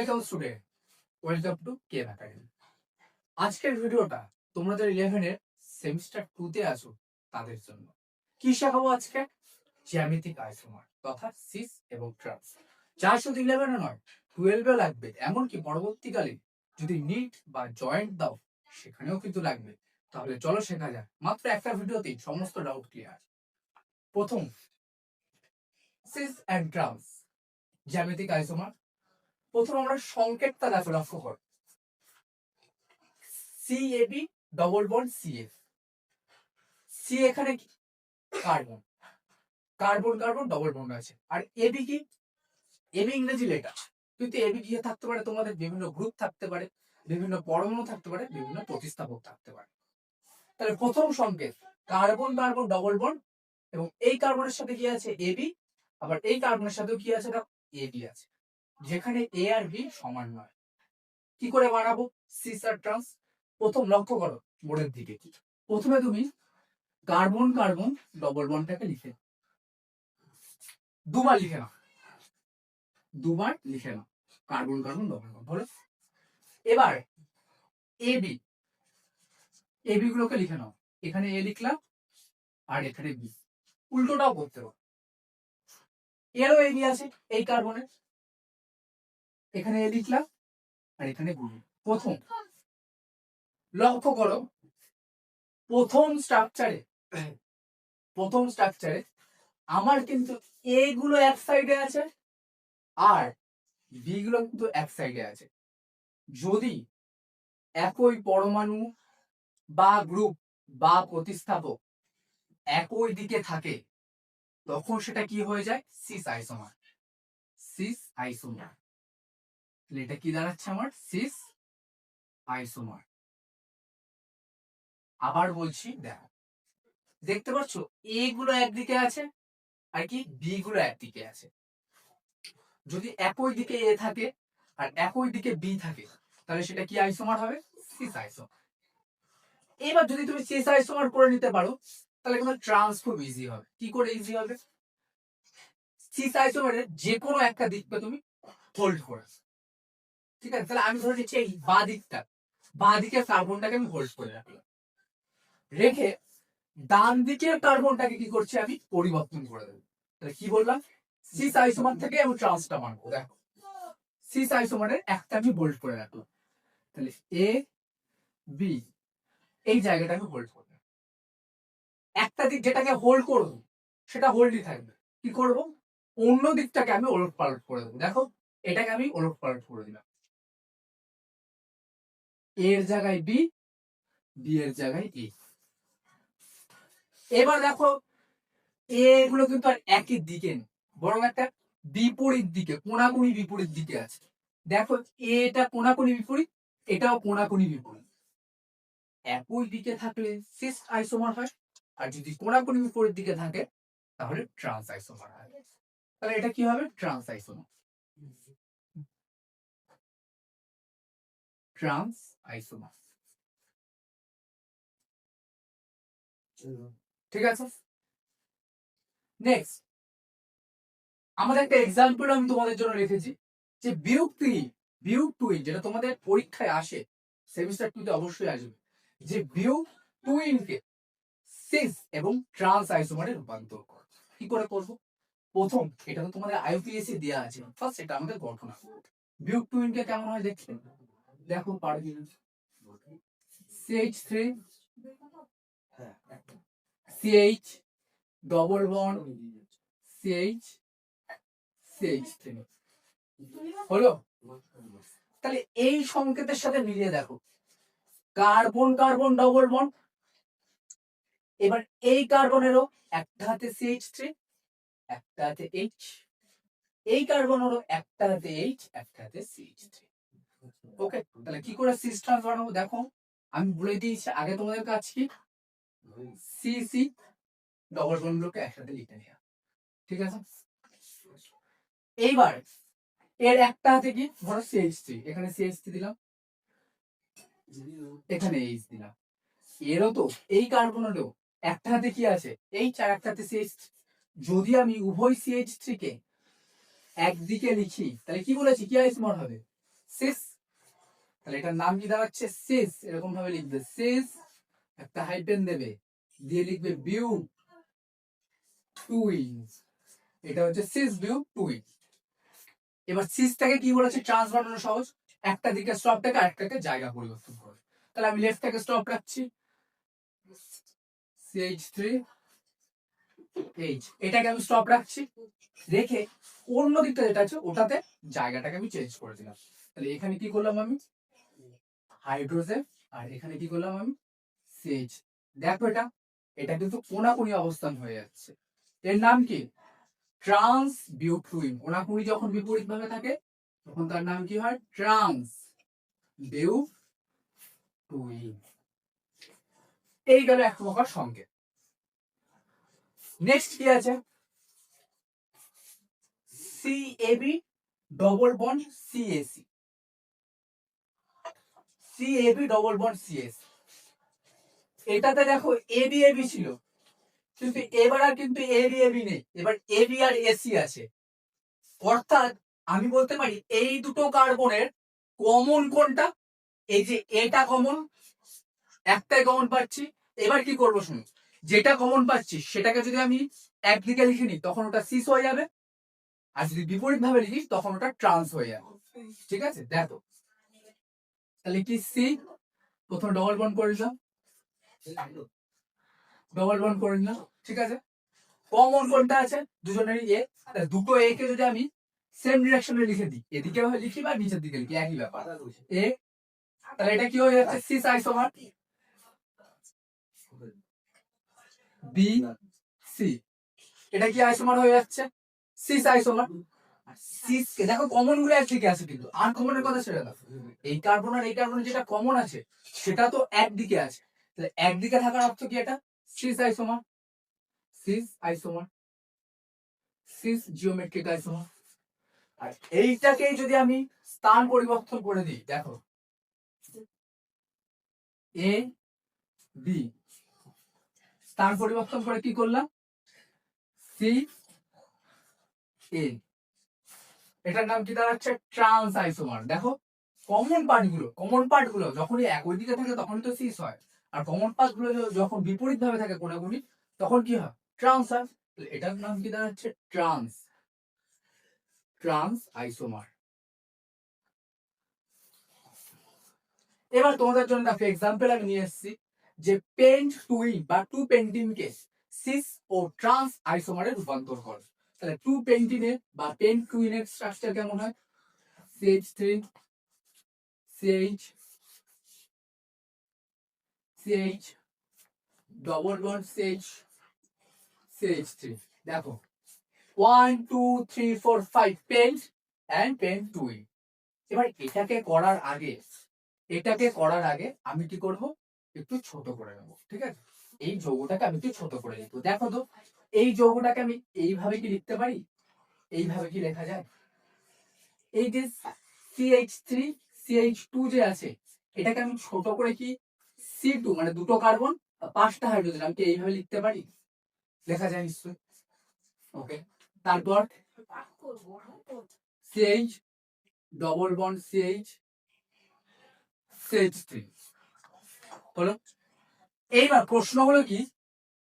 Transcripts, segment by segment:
Welcome student welcome to K academy আজকের ভিডিওটা তোমাদের ইলেভেনের সেমিস্টার টু তে আছো, তাদের জন্য। কি শেখাবো আজকে? জ্যামিতিক আইসোমার তথা সিস এবং ট্রান্স যা শুধু ইলেভেনে নয় টুয়েলভে লাগবে। এমনকি পরবর্তীকালে যদি নিট বা জয়েন্ট দাও, সেখানেও কিন্তু লাগবে। তাহলে চলো শেখা যাক। মাত্র একটা ভিডিওতেই সমস্ত ডাউট ক্লিয়ার প্রথম সিস অ্যান্ড ট্রান্স জ্যামিতিক আইসোমার প্রথম আমরা সংকেতটা দেখো, লক্ষ্য কর। C A B double bond C F C এখানে কি? Carbon carbon carbon double bond আছে। আর এবি কি? এবি ইংরেজি লেটার কিন্তু এবি গিয়ে থাকতে পারে তোমাদের বিভিন্ন গ্রুপ থাকতে পারে, বিভিন্ন পরমাণু থাকতে পারে, বিভিন্ন প্রতিস্থাপক থাকতে পারে। তাহলে প্রথম সংকেত কার্বন কার্বন ডবল বন্ড এবং এই কার্বনের সাথে কি আছে? এবি আবার এই কার্বনের সাথেও কি আছে? এবি আছে। যেখানে এ আর বি সমান নয়। কি করে বানাবো? সিস আর ট্রান্স প্রথম লক্ষ্য করো বোর্ডের দিকে। প্রথমে তুমি কার্বন কার্বন ডবল বন্ডটাকে লিখে দুবার লিখে নাও। দুবার লিখে নাও। কার্বন কার্বন ডবল বন্ড হলো এবার এ বি এ বি গুলোকে লিখে নাও। এখানে এ লিখলাম, আর এখানে বি উল্টোটাও করতে পারো। এরও এ বি আছে, এই কার্বনের এখানে লিখলাম আর এখানে বি প্রথম, লক্ষ্য করো, প্রথম স্ট্রাকচারে প্রথম স্ট্রাকচারে আমার কিন্তু এ গুলো এক সাইডে আছে আর বি গুলো কিন্তু এক সাইডে আছে। যদি একই পরমাণু বা গ্রুপ বা প্রতিস্থাপক একই দিকে থাকে, তখন সেটা কি হয়ে যায়? সিস আইসোমার সিস আইসোমার তাহলে এটা কি দাঁড়াচ্ছে আমার? সিস আইসোমার আবার বলছি, দেখো, দেখতে পাচ্ছ? এ গুলো একদিকে আছে আর কি বি গুলো একদিকে আছে। যদি একই দিকে এ থাকে আর একই দিকে বি থাকে, তাহলে সেটা কি আইসোমার হবে? সিস আইসোমার এবার যদি তুমি সিস আইসোমার করে নিতে পারো, তাহলে কিন্তু ট্রান্স খুব ইজি হবে। কি করে ইজি হবে? সিস আইসোমারের যে কোনো একটা দিককে তুমি হোল্ড করে ঠিক আছে? তাহলে আমি ধরে নিচ্ছি এই বা দিকটা বা দিকের কার্বনটাকে আমি হোল্ড করে রাখলাম। রেখে ডান দিকের কার্বনটাকে কি করছি আমি? পরিবর্তন করে দেবো। তাহলে কি বললাম? সিস আইসোমার থেকে আমি ট্রান্সটা মানবো দেখো। সিস আইসোমারের একটা আমি হোল্ড করে রাখলাম। তাহলে এ বি এই জায়গাটা আমি হোল্ড করব একটা দিক যেটাকে হোল্ড করব, সেটা হোল্ডই থাকবে। কি করব? অন্য দিকটাকে আমি ওলট পালট করে দেবো। দেখো, এটাকে আমি ওলট পালট করে দিলাম। এর জায়গায় বি বি এর জায়গায় এ। এবার দেখো এগুলো কিন্তু আর একই দিকে বরং একটা বিপরীত দিকে, কোনাকুনি বিপরীত দিকে আছে। দেখো, এটা কোনাকুনি বিপরীত, এটাও কোনাকুনি বিপরীত। একই দিকে থাকলে সিস আইসোমার হয়, আর যদি কোনাকুনি বিপরীত দিকে থাকে, তাহলে ট্রান্স আইসোমার হয়। তাহলে এটা কি হবে? Trans isomer. ট্রান্স আইসোমার ঠিক আছে? নেক্সট আমাদের একটা এক্সাম্পল আমি তোমাদের জন্য রেখেছি, যে যেটা তোমাদের পরীক্ষায় আসে সেমিস্টার টুতে অবশ্যই আসবে, যে বিয়োগ টুইনকে সিস এবং ট্রান্স আইসোমারে রূপান্তর করো। কি করে করব? প্রথম, এটা তো তোমাদের আইপিএসসি দেওয়া আছে ফার্স্ট এটা আমাদের গঠন বিয়োগ টুইনকে কেমন হয় দেখতে দেখো পারো CH three CH double bond CH CH three হলো? তাহলে এই সংকেতের সাথে মিলিয়ে দেখো। কার্বন কার্বন ডবল বন্ড এবার এই কার্বনেরও একটা হাতে সিএইচ থ্রি একটা হাতে এইচ এই কার্বনেরও একটা হাতে এইচ একটা হাতে সিএইচ থ্রি ওকে তাহলে কি করে সিস ট্রান্স বানাবো দেখো, আমি বলে দিয়েছি আগে তোমাদের কাজ কি? সি সি ডবল একসাথে লিখে ঠিক আছে? এইবার, এর একটা কি? ধরো এখানে দিলাম। এখানে এইচ দিলাম। এরও তো, এই কার্বনেরও একটা হাতে কি আছে? এইচ আর একটা হাতে সিএইচ যদি আমি উভয় সিএইচ কে একদিকে লিখি, তাহলে কি বলেছি? কি আইসমার হবে? সিস তাহলে এটার নাম কি দেওয়া হচ্ছে সিস। এরকম ভাবে লিখবে। সিস একটা হাইপেন দেবে। দিয়ে লিখবে বিউ টুইন্স এটা হচ্ছে সিস বিউ টুইন এবার সিসটাকে কি বলেছে? ট্রান্স বানানো সহজ। একটা দিকে স্টপটাকে আরেকটাকে জায়গা পরিবর্তন করে। তাহলে আমি লেফটটাকে স্টপ রাখছি। সিএইচ থ্রি এইচ এটাকে আমি স্টপ রাখছি। রেখে অন্য দিকটা যেটা আছে, ওটাতে জায়গাটাকে আমি চেঞ্জ করে দিলাম। তাহলে এখানে কি করলাম আমি? হাইড্রোজেন, আর এখানে কি করলাম আমি? সিএইচ দেখো এটা এটা কিন্তু কোনাকুনি অবস্থান হয়ে যাচ্ছে। এর নাম কি? ট্রান্স বিউটুইন কোনাকুনি যখন বিপরীত ভাবে থাকে, তখন তার নাম কি হয়? ট্রান্স বিউ টুইন এই গেল এক প্রকার সংকেত নেক্সট কি আছে? CAB double bond CAC CAB double bond CAC এটাতে দেখো এবি এবি ছিল। কিন্তু এবার আর কিন্তু এবি এবি নেই। এবার এবি আর এসি আছে। অর্থাৎ আমি বলতে পারি এই দুটো কার্বনের কমন কোনটা? এই যে এটা কমন একটাই কমন পাচ্ছি। এবার কি করব শুনুন। যেটা কমন পাচ্ছি, সেটাকে যদি আমি একদিকে লিখে নিই, তখন ওটা সিস হয়ে যাবে। আর যদি বিপরীত ভাবে লিখি, তখন ওটা ট্রান্স হয়ে যাবে। ঠিক আছে? দেখো। তাহলে কি সি প্রথম ডবল বন্ড করে দিলাম ডবল বন্ড করে নিলাম ঠিক আছে? কমন কোনটা আছে? দুজনেরই এ দুটো এ কে যদি আমি সেম ডিরেকশনে লিখে দিই, এদিকে লিখি বা নিচের দিকে লিখি, একই ব্যাপার। এ তাহলে এটা কি হয়ে যাচ্ছে? সিস আইসোমার বি সি এটা কি আইসোমার হয়ে যাচ্ছে? সি আইসোমার সিস কে, দেখো কমনগুলো একদিকে আছে কিন্তু আনকমনের কথা ছেড়ে দাও। এই কার্বন আর এই কার্বনের যেটা কমন আছে, সেটা তো একদিকে আছে। তাহলে একদিকে থাকার অর্থ কি এটা? Cis isomer cis isomer cis geometric isomer আর এইটাকেই যদি আমি স্থান পরিবর্তন করে দিই, দেখো। এ বি স্থান পরিবর্তন করে কি করলাম? সি এ এটার নাম কি দাঁড়াচ্ছে? ট্রান্স আইসোমার দেখো কমন পার্টগুলো কমন পার্টগুলো যখনই একই দিকে থাকে তখনই তো সিস হয়। আর কমন পার্টগুলো যখন বিপরীত ভাবে থাকে কোনাগুনি তখন কি হয়? ট্রান্স হয়। এটার নাম কি দাঁড়াচ্ছে? ট্রান্স ট্রান্স আইসোমার এবার তোমাদের জন্য দেখো এক্সাম্পল আমি নিয়ে এসেছি, যে পেন্ট টুইন বা টু পেন্টিনকে সিস ও ট্রান্স আইসোমারে রূপান্তর করে। তাহলে টু পেন্টিনের বা পেন্ট টুইনের স্ট্রাকচার কেমন হয়? CH three CH CH double bond CH CH three দেখো one two three four five pent and pent twin এবার এটাকে করার আগে, এটাকে করার আগে আমি কি করব? একটু ছোট করে নেব, ঠিক আছে? এই যৌগটাকে আমি একটু ছোট করে লিখব। দেখো তো, এই যৌগটাকে আমি এইভাবে কি লিখতে পারি? এইভাবে কি লেখা যায়? এই যে সিএইচ থ্রি সিএইচ টু যে আছে, এটাকে আমি ছোট করে কি? সি টু মানে দুটো কার্বন পাঁচটা হাইড্রোজেন আমি কি এইভাবে লিখতে পারি? লেখা যায় নিশ্চয়ই? ওকে তারপর CH double bond CH CH three হলো এইবার প্রশ্ন হলো কি?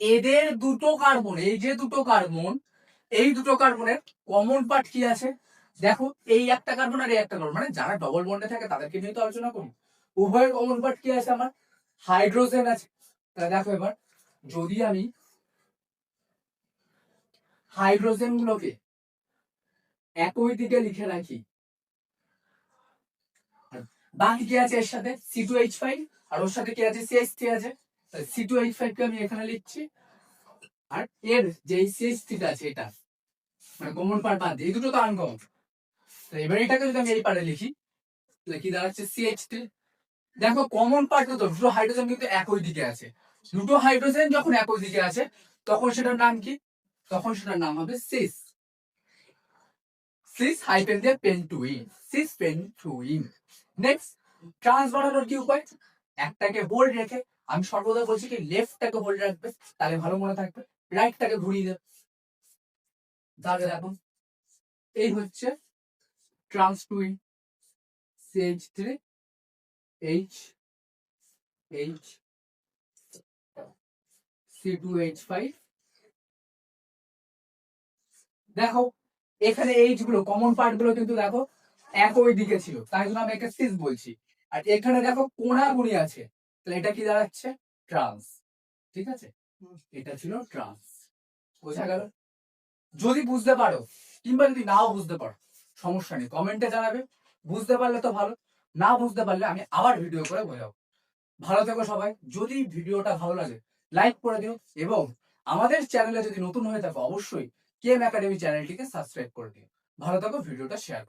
এদের দুটো কার্বন এই যে দুটো কার্বন এই দুটো কার্বনের কমন পার্ট কি আছে? দেখো, এই একটা কার্বন আর এই একটা কার্বন মানে যারা ডবল বন্ডে থাকে তাদেরকে নিয়ে তো আলোচনা করি উভয়ের কমন পার্ট কি আছে আমার? হাইড্রোজেন আছে। তাহলে দেখো এবার, যদি আমি হাইড্রোজেন গুলোকে একই দিকে লিখে রাখি, বাকি কি আছে এর সাথে? সি টু এইচ ফাইভ আর ওর সাথে কি আছে? সিএইচ থ্রি আছে। সি টু ফাইভ কে আমি এখানে লিখছি। আর এর যে সিএইচ থ্রিটা আছে এটা মানে কমন পার্ট বাদ এই দুটো তো আনকমন তো এবার এটাকে যদি আমি এই পারে লিখি, তাহলে কি দাঁড়াচ্ছে? সিএইচ থ্রি দেখো কমন পার্ট তো দুটো হাইড্রোজেন কিন্তু একই দিকে আছে। দুটো হাইড্রোজেন যখন একই দিকে আছে, তখন সেটার নাম কি? তখন সেটার নাম হবে সিস সিস হাইপেন দিয়ে pent two ene cis pent two ene next trans বানানোর কি উপায়? একটাকে হোল্ড রেখে আমি সর্বদা বলছি কি লেফটটাকে হোল্ড রাখবে, তাহলে ভালো মনে থাকবে রাইটটাকে ঘুরিয়ে দেবে। তাহলে দেখো, এই হচ্ছে trans two ene C H three H H C two H five দেখো, এখানে এইচগুলো কমন পার্টগুলো কিন্তু দেখো একই দিকে ছিল, তাই জন্য আমি একে সিস বলছি। আর এখানে দেখো কোনাগুনি আছে তাহলে এটা কি দাঁড়াচ্ছে? ট্রান্স। ঠিক আছে? এটা ছিল ট্রান্স। বোঝা গেল? যদি বুঝতে পারো কিংবা যদি নাও বুঝতে পারো সমস্যা নেই। কমেন্টে জানাবে। বুঝতে পারলে তো ভালো। না বুঝতে পারলে আমি আবার ভিডিও করে বোঝাবো। ভালো থেকো সবাই। যদি ভিডিওটা ভালো লাগে লাইক করে দিও। এবং আমাদের চ্যানেলে যদি নতুন হয়ে থাকো অবশ্যই কেম একাডেমি চ্যানেলটিকে সাবস্ক্রাইব করে দিও। ভালো থাকো ভিডিওটা শেয়ার করো।